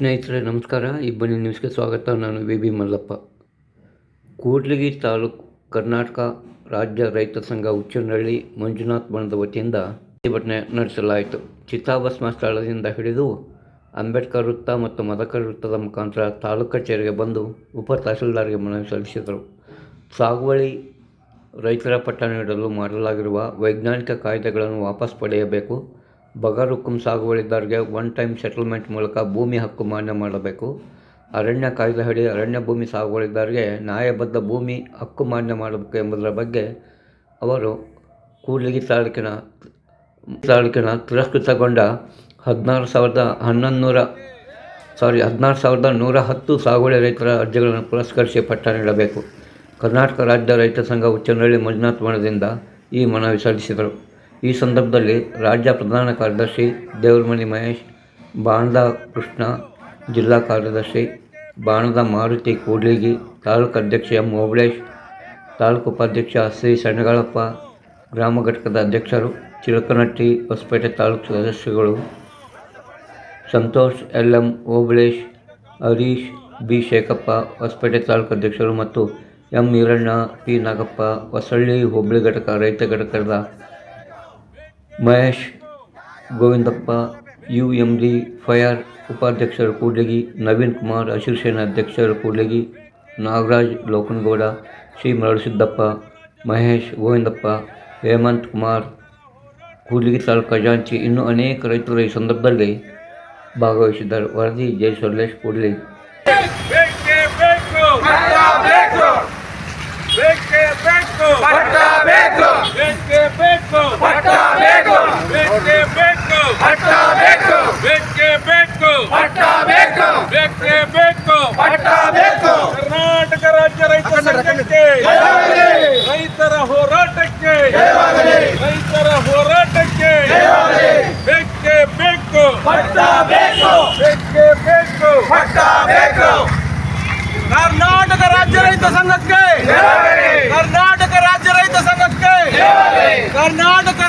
ಸ್ನೇಹಿತರೆ, ನಮಸ್ಕಾರ. ಇಬ್ಬನಿ ನ್ಯೂಸ್ಗೆ ಸ್ವಾಗತ. ನಾನು ವಿ. ಬಿ. ಮಲ್ಲಪ್ಪ. ಕೂಡ್ಲಿಗಿ ತಾಲೂಕು ಕರ್ನಾಟಕ ರಾಜ್ಯ ರೈತ ಸಂಘ ಉಚ್ಚನಹಳ್ಳಿ ಮಂಜುನಾಥ್ ಬಣದ ವತಿಯಿಂದ ಪ್ರತಿಭಟನೆ ನಡೆಸಲಾಯಿತು. ಚಿತಾಭಸ್ಮ ಸ್ಥಳದಿಂದ ಹಿಡಿದು ಅಂಬೇಡ್ಕರ್ ವೃತ್ತ ಮತ್ತು ಮದಕರ್ ವೃತ್ತದ ಮುಖಾಂತರ ತಾಲೂಕು ಕಚೇರಿಗೆ ಬಂದು ಉಪ ತಹಸೀಲ್ದಾರ್ಗೆ ಮನವಿ ಸಲ್ಲಿಸಿದರು. ಸಾಗುವಳಿ ರೈತರ ಪಟ್ಟ ನೀಡಲು ಮಾಡಲಾಗಿರುವ ವೈಜ್ಞಾನಿಕ ಕಾಯ್ದೆಗಳನ್ನು ವಾಪಸ್ ಪಡೆಯಬೇಕು. ಬಗರ್ ಹುಕುಂ ಸಾಗುವಳಿದಾರರಿಗೆ ಒನ್ ಟೈಮ್ ಸೆಟಲ್ಮೆಂಟ್ ಮೂಲಕ ಭೂಮಿ ಹಕ್ಕು ಮಾನ್ಯ ಮಾಡಬೇಕು. ಅರಣ್ಯ ಕಾಯ್ದೆ ಅಡಿ ಅರಣ್ಯ ಭೂಮಿ ಸಾಗುವಳಿದಾರರಿಗೆ ನ್ಯಾಯಬದ್ಧ ಭೂಮಿ ಹಕ್ಕು ಮಾನ್ಯ ಮಾಡಬೇಕು ಎಂಬುದರ ಬಗ್ಗೆ ಅವರು ಕೂಡ್ಲಿಗಿ ತಾಲೂಕಿನ ತಾಲೂಕಿನ ತಿರಸ್ಕೃತಗೊಂಡ ಹದಿನಾರು ಸಾವಿರದ ಹನ್ನೊಂದು ನೂರ ಸಾರಿ ಹದಿನಾರು ಸಾವಿರದ ನೂರ ಹತ್ತು ಸಾಗುವಳಿ ರೈತರ ಅರ್ಜಿಗಳನ್ನು ಪುರಸ್ಕರಿಸಿ ಪಟ್ಟ ನೀಡಬೇಕು. ಕರ್ನಾಟಕ ರಾಜ್ಯ ರೈತ ಸಂಘ ಉಚ್ಚನಹಳ್ಳಿ ಮಂಜುನಾಥ್ ಮಠದಿಂದ ಈ ಮನವಿ ಸಲ್ಲಿಸಿದರು. ಈ ಸಂದರ್ಭದಲ್ಲಿ ರಾಜ್ಯ ಪ್ರಧಾನ ಕಾರ್ಯದರ್ಶಿ ದೇವರಮನಿ ಮಹೇಶ್ ಬಾಣದ ಕೃಷ್ಣ ಜಿಲ್ಲಾ ಕಾರ್ಯದರ್ಶಿ ಬಾಣದ ಮಾರುತಿ ಕೂಡ್ಲಿಗಿ, ತಾಲೂಕು ಅಧ್ಯಕ್ಷ ಎಂ ಓಬಳೇಶ್, ತಾಲೂಕು ಉಪಾಧ್ಯಕ್ಷ ಶ್ರೀ ಸಣ್ಣಗಾಳಪ್ಪ, ಗ್ರಾಮ ಘಟಕದ ಅಧ್ಯಕ್ಷರು Chilakanatti Hosapete taluk ಸದಸ್ಯಗಳು Santosh L M Obalesh, Harish, B Shekhappa Hosapete taluk ಅಧ್ಯಕ್ಷರು ಮತ್ತು ಎಂ ಈರಣ್ಣ, ಪಿ ನಾಗಪ್ಪ, ಹೊಸಳ್ಳಿ ಹೋಬಳಿ ಘಟಕ ರೈತ ಘಟಕದ Mahesh Govindappa U M D fire ಉಪಾಧ್ಯಕ್ಷರು ಕೂಡ್ಲಿಗಿ ನವೀನ್ ಕುಮಾರ್ ಹಸಿರು ಸೇನಾ ಅಧ್ಯಕ್ಷರು ಕೂಡ್ಲಿಗಿ ನಾಗರಾಜ್ ಲೋಕನಗೌಡ ಶ್ರೀ ಮರಳುಸಿದ್ದಪ್ಪ ಮಹೇಶ್ ಗೋವಿಂದಪ್ಪ ಹೇಮಂತ್ ಕುಮಾರ್ ಕೂಡ್ಲಿಗಿ ತಾಲೂಕು ಖಜಾಂಚಿ ಇನ್ನೂ ಅನೇಕ ರೈತರು ಈ ಸಂದರ್ಭದಲ್ಲಿ ಭಾಗವಹಿಸಿದ್ದಾರೆ ವರದಿ ಜೈ ಸೊಲ್ಲೇಶ್ ಕೂಡ್ಲಿಗಿ ಬೇಕೇ ಬೇಕು ಬೇಕೇ ಬೇಕು ಪಟ್ಟ ಬೇಕು ಬೇಕು ಬೇಕೇ ಬೇಕು ಪಟ್ಟ ಬೇಕು ಕರ್ನಾಟಕ ರಾಜ್ಯ ರೈತ ಸಂಘಕ್ಕೆ ಜಯವಾಗಲಿ. ರೈತರ ಹೋರಾಟಕ್ಕೆ ಜಯವಾಗಲಿ. ರೈತರ ಹೋರಾಟಕ್ಕೆ ಜಯವಾಗಲಿ. ಬೇಕೇ ಬೇಕು ಪಟ್ಟ ಬೇಕು ಬೇಕೇ ಬೇಕು ಪಟ್ಟ ಬೇಕು ಕರ್ನಾಟಕ ರಾಜ್ಯ ರೈತ ಸಂಘಕ್ಕೆ ಜಯವಾಗಲಿ. ಕರ್ನಾಟಕ ರಾಜ್ಯ ರೈತ ಸಂಘಕ್ಕೆ ಜಯವಾಗಲಿ. ಕರ್ನಾಟಕ